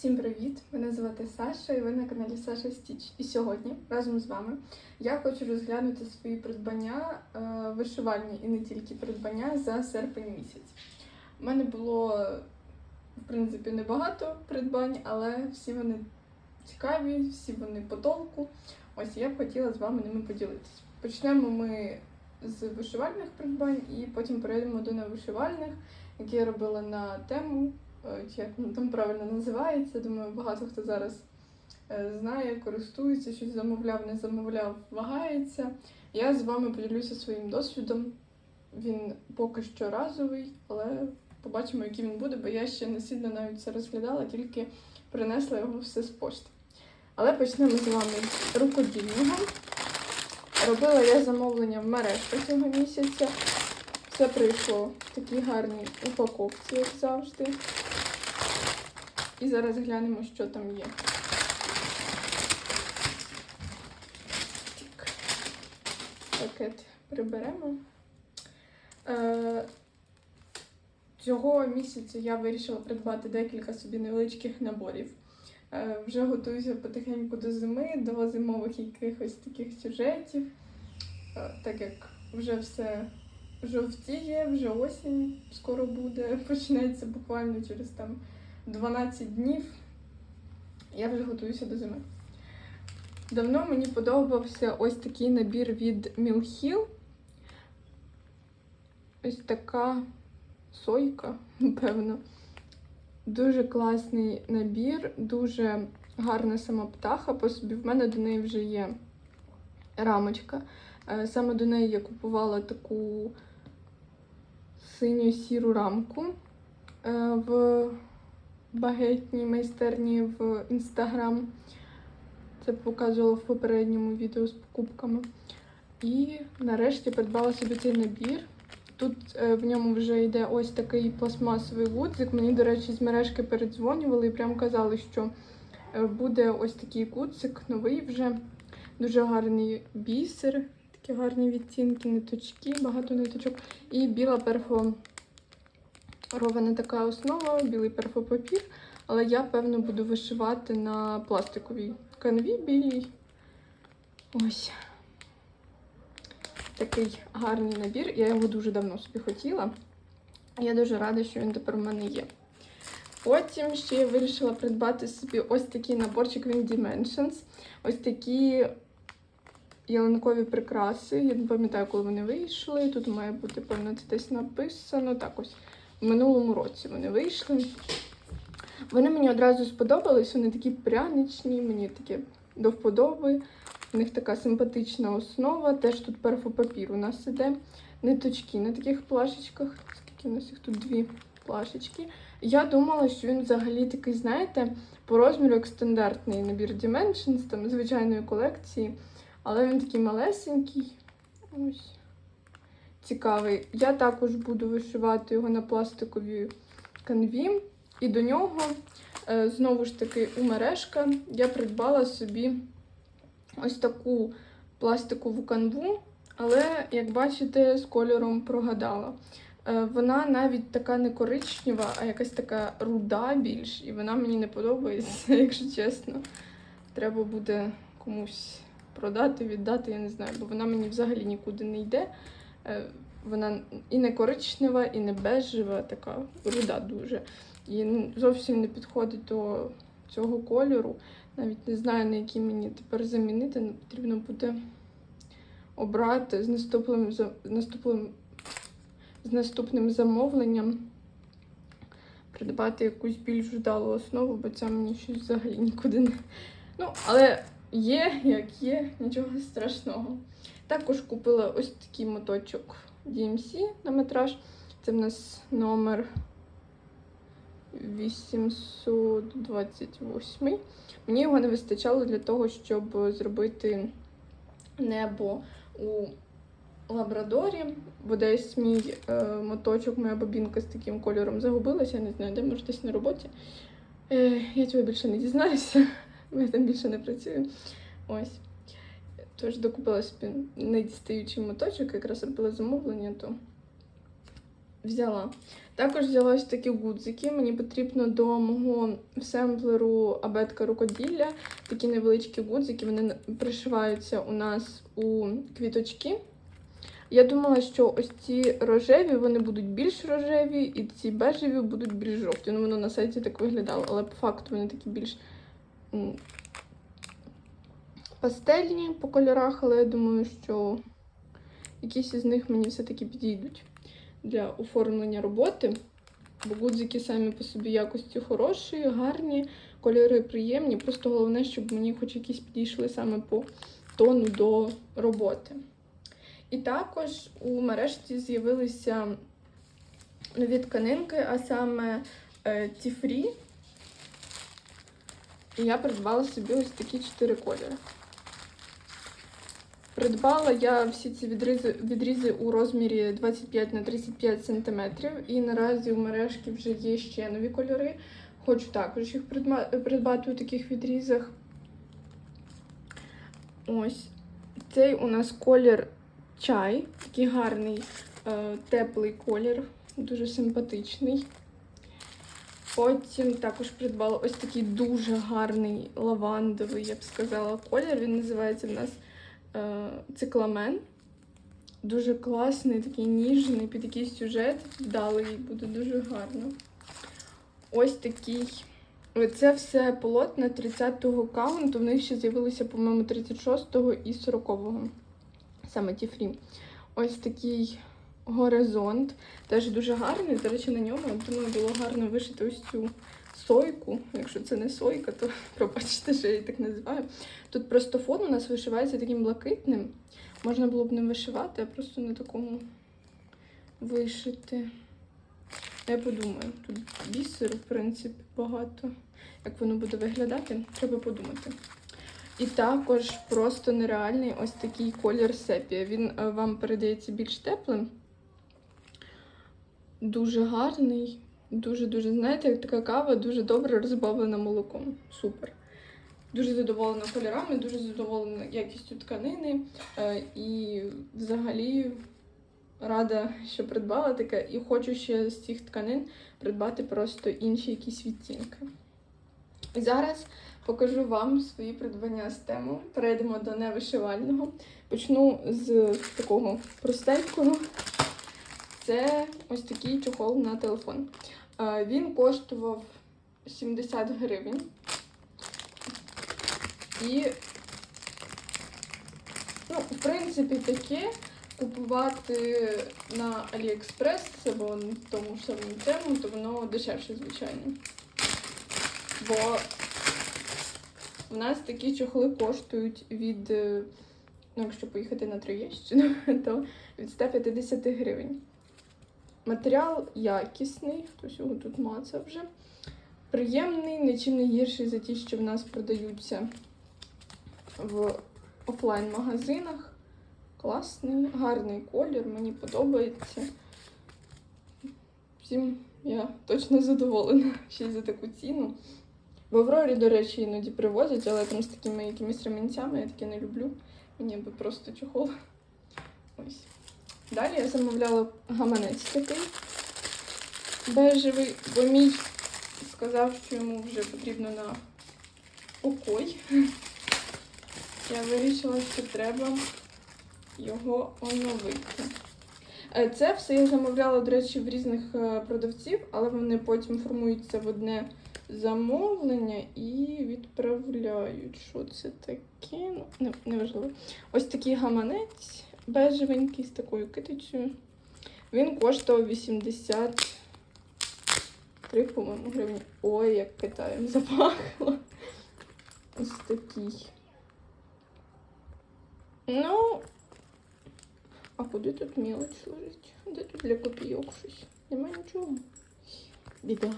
Всім привіт! Мене звати Саша і ви на каналі Саша Стіч. І сьогодні разом з вами я хочу розглянути свої придбання е, вишивальні і не тільки придбання за серпень місяць. У мене було в принципі небагато придбань, але всі вони цікаві, всі вони по толку. Ось я б хотіла з вами ними поділитися. Почнемо ми з вишивальних придбань і потім перейдемо до невишивальних, які я робила на тему чи як воно там правильно називається. Думаю, багато хто зараз е, знає, користується, щось замовляв, не замовляв, вагається. Я з вами поділюся своїм досвідом. Він поки що разовий, але побачимо, який він буде, бо я ще не сильно навіть це розглядала, тільки принесла його все з пошти. Але почнемо з вами з рукодільного. Робила я замовлення в мережку цього місяця. Все прийшло в такій гарній упаковці, як завжди. І зараз глянемо, що там є. Пакет приберемо. Е, Цього місяця я вирішила придбати декілька собі невеличких наборів. Е, Вже готуюся потихеньку до зими, до зимових якихось таких сюжетів, Е, так як вже все жовтіє, вже осінь скоро буде, почнеться буквально через там 12 днів. Я вже готуюся до зими. Давно мені подобався ось такий набір від Мілхіл. Ось така сойка, напевно. Дуже класний набір, дуже гарна сама птаха. По собі в мене до неї вже є рамочка. Е, Саме до неї я купувала таку синю-сіру рамку е, в багетній майстерні в інстаграм. Це показувала в попередньому відео з покупками. І нарешті придбала собі цей набір. Тут е, в ньому вже йде ось такий пластмасовий гудзик. Мені, до речі, з мережки передзвонювали і прям казали, що е, буде ось такий гудзик, новий вже. Дуже гарний бісер, такі гарні відтінки, ниточки, багато ниточок. І біла перфорована така основа, білий перфопапір. Але я, певно, буду вишивати на пластиковій канві білій. Ось такий гарний набір. Я його дуже давно собі хотіла. Я дуже рада, що він тепер у мене є. Потім ще я вирішила придбати собі ось такий наборчик Wing Dimensions. Ось такі ялинкові прикраси. Я не пам'ятаю, коли вони вийшли. Тут має бути, певно, це десь написано. Так ось минулому році вони вийшли. Вони мені одразу сподобались, вони такі пряничні, мені такі до вподоби. У них така симпатична основа. Теж тут перфопапір у нас іде. Ниточки на таких плашечках. Скільки у нас їх тут дві плашечки. Я думала, що він взагалі такий, знаєте, по розміру як стандартний набір Dimensions, там звичайної колекції. Але він такий малесенький. Ось. Цікавий. Я також буду вишивати його на пластиковій канві. І до нього, е, знову ж таки, у мережка я придбала собі ось таку пластикову канву, але, як бачите, з кольором прогадала. Е, Вона навіть така не коричнева, а якась така руда більш, і вона мені не подобається, якщо чесно. Треба буде комусь продати, віддати, я не знаю, бо вона мені взагалі нікуди не йде. Е, Вона і не коричнева, і не бежева, така руда дуже. І зовсім не підходить до цього кольору. Навіть не знаю, на який мені тепер замінити. Ну, Потрібно буде обрати з наступним, наступним, з наступним замовленням. Придбати якусь більш вдалу основу, бо ця мені щось взагалі нікуди не. Ну, але є, як є, нічого страшного. Також купила ось такий моточок DMC на метраж. Це в нас номер 828. Мені його не вистачало для того, щоб зробити небо у лабрадорі, бо десь мій е, моточок, моя бобінка з таким кольором загубилася, я не знаю, де може десь на роботі. Е, я цього більше не дізнаюся, я там більше не працюю. Ось. Тож докупила собі недістаючий моточок, якраз робила замовлення, то взяла. Також взяла ось такі гудзики. Мені потрібно до мого семплеру абетка рукоділля. Такі невеличкі гудзики, вони пришиваються у нас у квіточки. Я думала, що ось ці рожеві вони будуть більш рожеві, і ці бежеві будуть більш жовті. Ну, воно на сайті так виглядало, але по факту вони такі більш пастельні по кольорах, але я думаю, що якісь із них мені все-таки підійдуть для оформлення роботи. Бо гудзики самі по собі якості хороші, гарні, кольори приємні. Просто головне, щоб мені хоч якісь підійшли саме по тону до роботи. І також у мережці з'явилися нові тканинки, а саме е, Тіфрі. І я придбала собі ось такі чотири кольори. Придбала я всі ці відрізи, відрізи у розмірі 25 на 35 см. І наразі у мережки вже є ще нові кольори. Хочу також їх придбати у таких відрізах. Ось. Цей у нас колір чай. Такий гарний, е, теплий колір, дуже симпатичний. Потім також придбала ось такий дуже гарний лавандовий, я б сказала, колір. Він називається в нас цикламен. Дуже класний, такий ніжний, під якийсь сюжет вдалий, буде дуже гарно. Ось такий. Це все полотна 30-го каунту. В них ще з'явилися, по-моєму, 36-го і 40-го. Саме ті фрі. Ось такий горизонт. Теж дуже гарний. До речі, на ньому, думаю, було гарно вишити ось цю сойку. Якщо це не сойка, то пробачте, що я її так називаю. Тут просто фон у нас вишивається таким блакитним. Можна було б не вишивати, а просто на такому вишити. Я подумаю, тут бісеру, в принципі, багато. Як воно буде виглядати, треба подумати. І також просто нереальний ось такий колір сепія. Він е, вам передається більш теплим. Дуже гарний, дуже-дуже, знаєте, така кава, дуже добре розбавлена молоком. Супер. Дуже задоволена кольорами, дуже задоволена якістю тканини. е, І взагалі рада, що придбала таке. І хочу ще з цих тканин придбати просто інші якісь відтінки. І зараз покажу вам свої придбання з тему. Перейдемо до невишивального. Почну з такого простенького. Це ось такий чохол на телефон. Е, Він коштував 70 гривень. І, ну, в принципі, таке купувати на AliExpress або на тому ж самому тему, то воно дешевше, звичайно. Бо в нас такі чохли коштують від, е, ну, якщо поїхати на Троєщину, то від 150 гривень. Матеріал якісний, хтось його тут мацав вже. Приємний, нічим не гірший за ті, що в нас продаються в офлайн-магазинах. Класний, гарний колір, мені подобається. Всім я точно задоволена ще й за таку ціну. В Аврорі, до речі, іноді привозять, але там з такими якимись ремінцями я таке не люблю. Мені би просто чохол. Ось. Далі я замовляла гаманець такий бежевий, бо мій сказав, що йому вже потрібно на покой. Я вирішила, що треба його оновити. Е, Це все я замовляла, до речі, в різних е, продавців, але вони потім формуються в одне замовлення і відправляють. Що це таке? Ну, не, неважливо. Ось такий гаманець бежевенький з такою китицею. Він коштував 83, по-моєму, гривень. Ой, як Китаєм запахло. Ось такий. Ну, а куди тут мелоч лежить? Де тут для копійок щось? Нема нічого. Біда.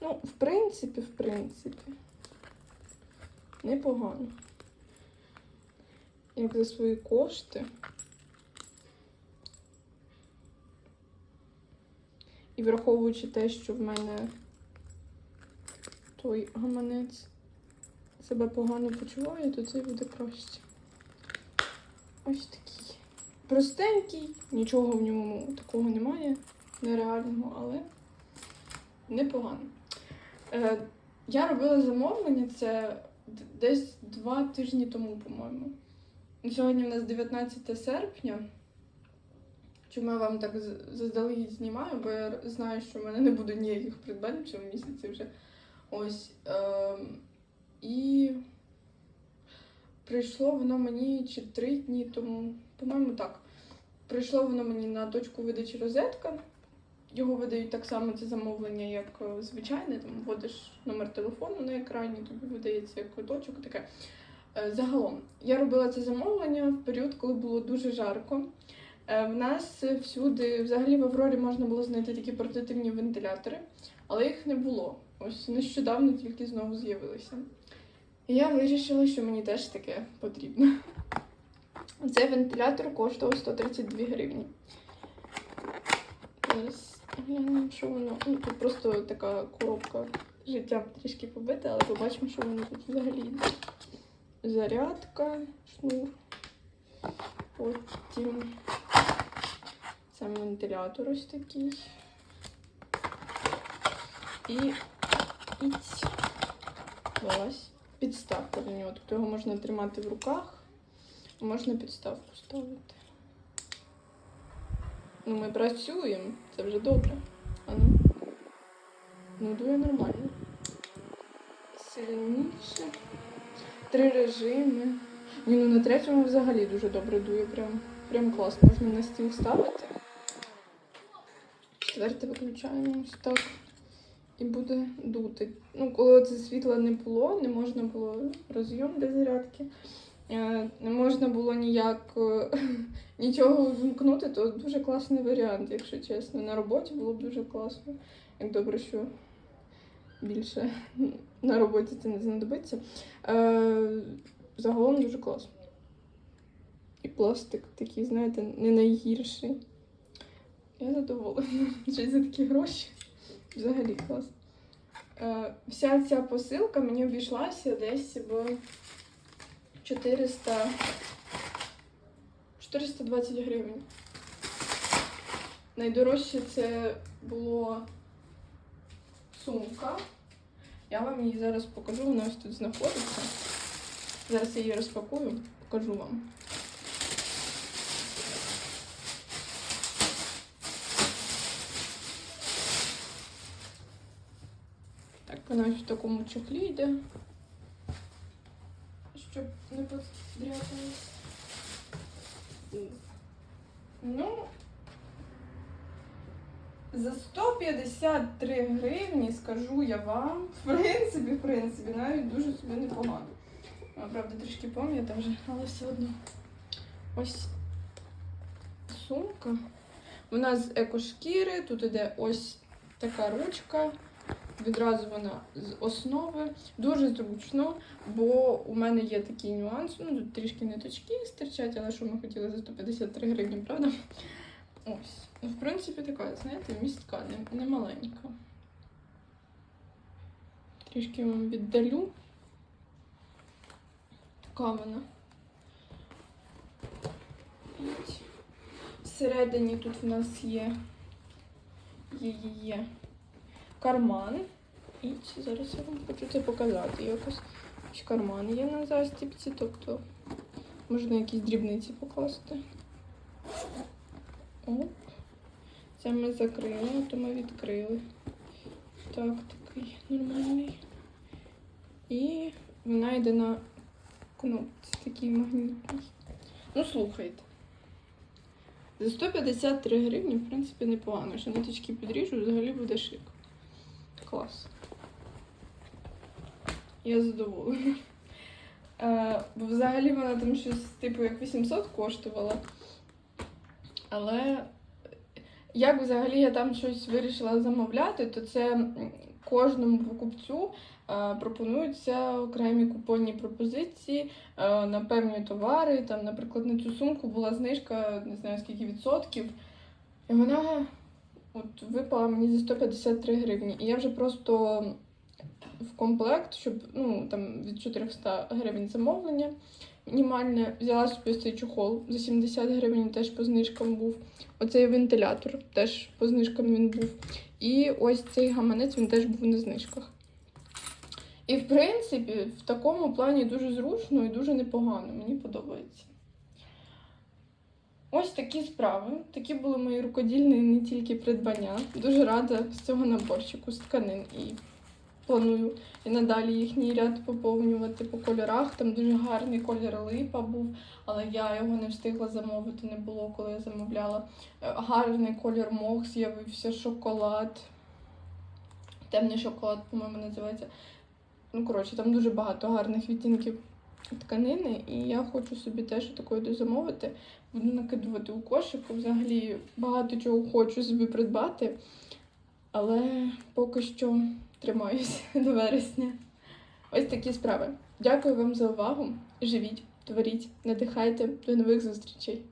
Ну, в принципі, в принципі. Непогано. Як за свої кошти. І враховуючи те, що в мене той гаманець себе погано почуває, то це буде краще. Ось такий. простенький, нічого в ньому такого немає нереального, але непогано. Е, я робила замовлення це десь два тижні тому, по-моєму. Сьогодні в нас 19 серпня. Чому я вам так заздалегідь знімаю, бо я знаю, що в мене не буде ніяких придбань в цьому місяці вже. Ось. Ем, і прийшло воно мені чи три дні тому, по-моєму, так. Прийшло воно мені на точку видачі розетка. Його видають так само це замовлення, як е, звичайне. Там вводиш номер телефону на екрані, тобі видається як квиточок, таке. Е, Загалом, я робила це замовлення в період, коли було дуже жарко. Е, В нас всюди, взагалі в Аврорі можна було знайти такі портативні вентилятори, але їх не було. Ось нещодавно тільки знову з'явилися. І я вирішила, що мені теж таке потрібно. Цей вентилятор коштував 132 гривні. Що воно. Ну, тут просто така коробка життям трішки побита, але побачимо, що воно тут взагалі йде. Зарядка, шнур. Потім сам вентилятор ось такий. І, і ось підставка до нього. Тобто його можна тримати в руках, а можна підставку ставити. Ну, ми працюємо, це вже добре. А ну. Ну, дує нормально. Сильніше. Три режими. Ні, ну на третьому взагалі дуже добре дує. Прям, прям клас. Можна на стіл ставити. Четверте виключаємо ось так. І буде дути. Ну, коли це світла не було, не можна було розйом для зарядки. е, Не можна було ніяк е, нічого вимкнути, то дуже класний варіант, якщо чесно. На роботі було б дуже класно. Як добре, що більше на роботі це не знадобиться. Е, Загалом дуже класно. І пластик такий, знаєте, не найгірший. Я задоволена. Й за такі гроші. Взагалі клас. Е, вся ця посилка мені обійшлася десь в 400 420 гривень. Найдорожче це було сумка. Я вам її зараз покажу, вона ось тут знаходиться. Зараз я її розпакую, покажу вам. Так, вона ось в такому чохлі йде. Щоб не подряпалось. Ну, за 153 гривні, скажу я вам, в принципі, в принципі, навіть дуже собі непогано. Правда, трішки пам'ятаю вже, але все одно. Ось сумка. Вона з екошкіри, тут іде ось така ручка. Відразу вона з основи. Дуже зручно, бо у мене є такий нюанс. Ну, тут трішки ниточки стирчать, але що ми хотіли за 153 гривні, правда? Ось. В принципі, така, знаєте, містка, не, не маленька. Трішки вам віддалю. Така вона. Всередині тут в нас є, є карман. І зараз я вам хочу це показати якось. Карман є на застіпці, тобто можна якісь дрібниці покласти. Оп. Це ми закрили, а то ми відкрили. Так, такий нормальний. І вона йде на кнопці, такий магнітний. Ну, слухайте. За 153 гривні, в принципі, непогано. Що ниточки підріжу, взагалі буде шик. Клас. Я задоволена. Е, взагалі вона там щось типу як 800 коштувала. Але як взагалі я там щось вирішила замовляти, то це кожному покупцю е, пропонуються окремі купонні пропозиції е, на певні товари. Там, наприклад, на цю сумку була знижка, не знаю скільки відсотків. І вона от випала мені за 153 гривні. І я вже просто в комплект, щоб ну там від 400 гривень замовлення. Мінімальне. Взяла собі цей чохол за 70 гривень, теж по знижкам був. Оцей вентилятор теж по знижкам він був. І ось цей гаманець він теж був на знижках. І в принципі, в такому плані дуже зручно і дуже непогано. Мені подобається. Ось такі справи. Такі були мої рукодільні не тільки придбання. Дуже рада з цього наборчику з тканин і планую і надалі їхній ряд поповнювати по кольорах. Там дуже гарний колір липа був, але я його не встигла замовити, не було, коли я замовляла. Е, Гарний колір мох з'явився, шоколад. Темний шоколад, по-моєму, називається. Ну, коротше, там дуже багато гарних відтінків тканини, і я хочу собі теж такої дозамовити. Буду накидувати у кошику. Взагалі багато чого хочу собі придбати, але поки що тримаюся до вересня. Ось такі справи. Дякую вам за увагу. Живіть, творіть, надихайте. До нових зустрічей!